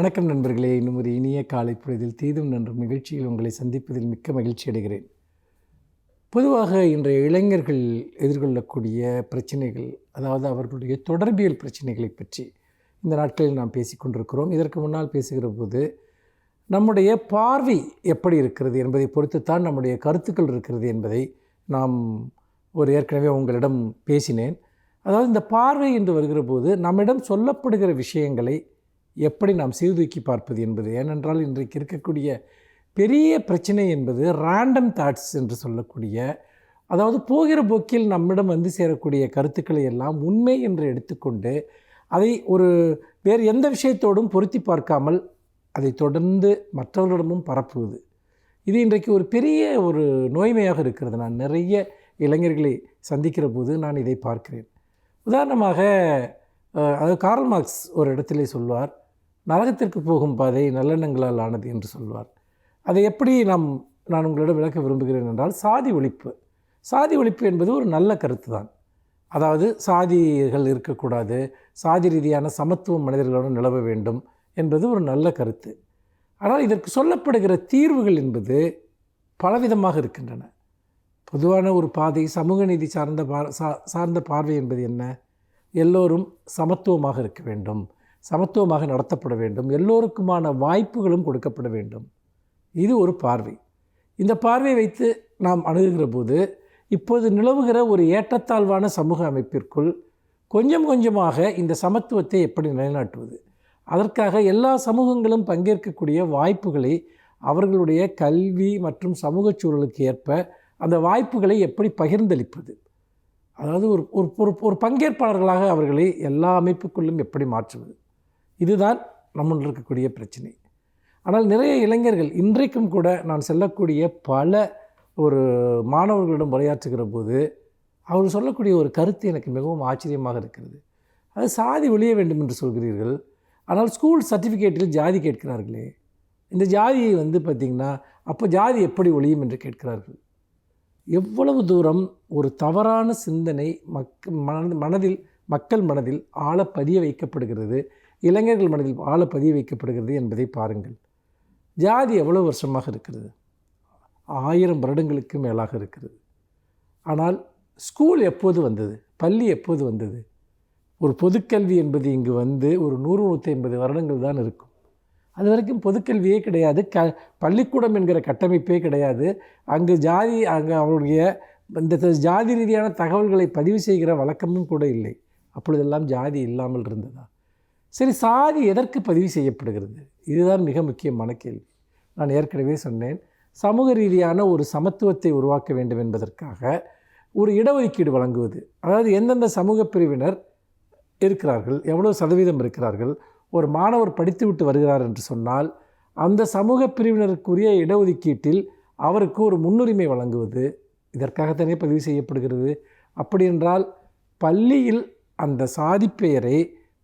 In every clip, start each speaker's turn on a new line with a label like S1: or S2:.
S1: வணக்கம் நண்பர்களே. இன்னும் ஒரு இனிய காலை பொழுதில் தீதும் நன்றும் நிகழ்ச்சியில் உங்களை சந்திப்பதில் மிக்க மகிழ்ச்சி அடைகிறேன். பொதுவாக இன்றைய இளைஞர்கள் எதிர்கொள்ளக்கூடிய பிரச்சனைகள் அதாவது அவர்களுடைய தொடர்பியல் பிரச்சனைகளை பற்றி இந்த நாட்களில் நாம் பேசிக்கொண்டிருக்கிறோம் இதற்கு முன்னால் பேசுகிற போது நம்முடைய பார்வை எப்படி இருக்கிறது என்பதை பொறுத்துத்தான் நம்முடைய கருத்துக்கள் இருக்கிறது என்பதை நாம் ஒரு ஏற்கனவே உங்களிடம் பேசினேன். அதாவது இந்த பார்வை என்று வருகிற போது நம்மிடம் சொல்லப்படுகிற விஷயங்களை எப்படி நாம் சீர்தூக்கி பார்ப்பது என்பது? ஏனென்றால் இன்றைக்கு இருக்கக்கூடிய பெரிய பிரச்சனை என்பது ரேண்டம் தாட்ஸ் என்று சொல்லக்கூடிய அதாவது போகிற போக்கில் நம்மிடம் வந்து சேரக்கூடிய கருத்துக்களை எல்லாம் உண்மை என்று எடுத்துக்கொண்டு அதை ஒரு வேறு எந்த விஷயத்தோடும் பொருத்தி பார்க்காமல் அதை தொடர்ந்து மற்றவர்களிடமும் பரப்புவது. இது இன்றைக்கு ஒரு பெரிய ஒரு நோய்மையாக இருக்கிறது. நான் நிறைய இளைஞர்களை சந்திக்கிற போது நான் இதை பார்க்கிறேன். உதாரணமாக அதாவது கார்ல் மார்க்ஸ் ஒரு இடத்திலே சொல்வார் நரகத்திற்கு போகும் பாதை நல்லெண்ணங்களால் ஆனது என்று சொல்வார். அதை எப்படி நாம் நான் உங்களிடம் விளக்க விரும்புகிறேன் என்றால் சாதி ஒழிப்பு. சாதி ஒழிப்பு என்பது ஒரு நல்ல கருத்து தான் அதாவது சாதிகள் இருக்கக்கூடாது சாதி ரீதியான சமத்துவம் மனிதர்களோடு நிலவ வேண்டும் என்பது ஒரு நல்ல கருத்து. ஆனால் இதற்கு சொல்லப்படுகிற தீர்வுகள் என்பது பலவிதமாக இருக்கின்றன. பொதுவான ஒரு பாதை சமூக நீதி சார்ந்த பார் சா சார்ந்த பார்வை என்பது என்ன? எல்லோரும் சமத்துவமாக இருக்க வேண்டும். சமத்துவமாக நடத்தப்பட வேண்டும். எல்லோருக்குமான வாய்ப்புகளும் கொடுக்கப்பட வேண்டும். இது ஒரு பார்வை. இந்த பார்வை வைத்து நாம் அணுகுகிற போது இப்போது நிலவுகிற ஒரு ஏற்றத்தாழ்வான சமூக அமைப்பிற்குள் கொஞ்சம் கொஞ்சமாக இந்த சமத்துவத்தை எப்படி நிலைநாட்டுவது? அதற்காக எல்லா சமூகங்களும் பங்கேற்கக்கூடிய வாய்ப்புகளை அவர்களுடைய கல்வி மற்றும் சமூக சூழலுக்கு ஏற்ப அந்த வாய்ப்புகளை எப்படி பகிர்ந்தளிப்பது? அதாவது ஒரு ஒரு ஒரு ஒரு பங்கேற்பாளர்களாக அவர்களை எல்லா அமைப்புக்குள்ளும் எப்படி மாற்றுவது? இதுதான் நம்முள் இருக்கக்கூடிய பிரச்சனை. ஆனால் நிறைய இளைஞர்கள் இன்றைக்கும் கூட நான் செல்லக்கூடிய பல ஒரு மாணவர்களிடம் உரையாற்றுகிற போது அவர் சொல்லக்கூடிய ஒரு கருத்து எனக்கு மிகவும் ஆச்சரியமாக இருக்கிறது. அது சாதி ஒழிய வேண்டும் என்று சொல்கிறீர்கள். ஆனால் ஸ்கூல் சர்டிஃபிகேட்டில் ஜாதி கேட்கிறார்களே. இந்த ஜாதியை வந்து பார்த்திங்கன்னா அப்போ ஜாதி எப்படி ஒழியும் என்று கேட்கிறார்கள். எவ்வளவு தூரம் ஒரு தவறான சிந்தனை மக் மன மனதில் மக்கள் மனதில் ஆழ பதிய வைக்கப்படுகிறது இளைஞர்கள் மனதில் ஆழ பதிய வைக்கப்படுகிறது என்பதை பாருங்கள். ஜாதி எவ்வளவு வருஷமாக இருக்கிறது? ஆயிரம் வருடங்களுக்கு மேலாக இருக்கிறது. ஆனால் ஸ்கூல் எப்போது வந்தது? பள்ளி எப்போது வந்தது? ஒரு பொதுக்கல்வி என்பது இங்கு வந்து ஒரு நூறு நூற்றி ஐம்பது வருடங்கள் தான் இருக்கும். அது வரைக்கும் பொதுக்கல்வியே கிடையாது. க பள்ளிக்கூடம் என்கிற கட்டமைப்பே கிடையாது. அங்கு ஜாதி அங்கே அவருடைய இந்த ஜாதி ரீதியான தகவல்களை பதிவு செய்கிற வழக்கமும் கூட இல்லை. அப்பொழுதெல்லாம் ஜாதி இல்லாமல் இருந்ததா? சரி சாதி எதற்கு பதிவு செய்யப்படுகிறது? இதுதான் மிக முக்கியமான கேள்வி. நான் ஏற்கனவே சொன்னேன் சமூக ரீதியான ஒரு சமத்துவத்தை உருவாக்க வேண்டும் என்பதற்காக ஒரு இடஒதுக்கீடு வழங்குவது. அதாவது எந்தெந்த சமூக பிரிவினர் இருக்கிறார்கள் எவ்வளோ சதவீதம் இருக்கிறார்கள் ஒரு மாணவர் படித்துவிட்டு வருகிறார் என்று சொன்னால் அந்த சமூக பிரிவினருக்குரிய இடஒதுக்கீட்டில் அவருக்கு ஒரு முன்னுரிமை வழங்குவது இதற்காகத்தானே பதிவு செய்யப்படுகிறது? அப்படி என்றால் பள்ளியில் அந்த சாதி பெயரை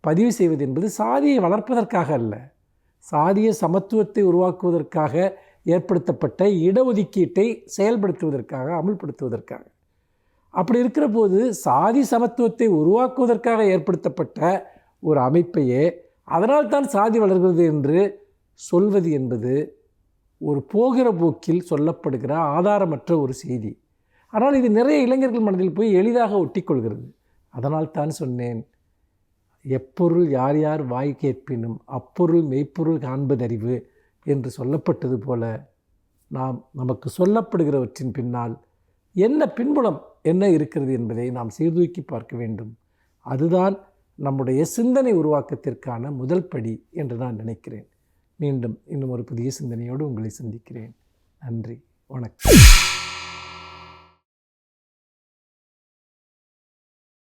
S1: பதிவு செய்வது என்பது சாதியை வளர்ப்பதற்காக அல்ல. சாதிய சமத்துவத்தை உருவாக்குவதற்காக ஏற்படுத்தப்பட்ட இடஒதுக்கீட்டை செயல்படுத்துவதற்காக அமுல்படுத்துவதற்காக. அப்படி இருக்கிற போது சாதி சமத்துவத்தை உருவாக்குவதற்காக ஏற்படுத்தப்பட்ட ஒரு அமைப்பையே அதனால் தான் சாதி வளர்கிறது என்று சொல்வது என்பது ஒரு போகிற போக்கில் சொல்லப்படுகிற ஆதாரமற்ற ஒரு செய்தி. ஆனால் இது நிறைய இளைஞர்கள் மனதில் போய் எளிதாக ஒட்டிக்கொள்கிறது. அதனால் தான் சொன்னேன் எப்பொருள் யார் யார் வாய் கேட்பினும் அப்பொருள் மெய்ப்பொருள் காண்பதறிவு என்று சொல்லப்பட்டது போல நாம் நமக்கு சொல்லப்படுகிறவற்றின் பின்னால் என்ன பின்புலம் என்ன இருக்கிறது என்பதை நாம் சீர்தூக்கி பார்க்க வேண்டும். அதுதான் நம்முடைய சிந்தனை உருவாக்கத்திற்கான முதல் படி என்று நான் நினைக்கிறேன். மீண்டும் இன்னும் ஒரு புதிய சிந்தனையோடு உங்களை சந்திக்கிறேன். நன்றி. வணக்கம்.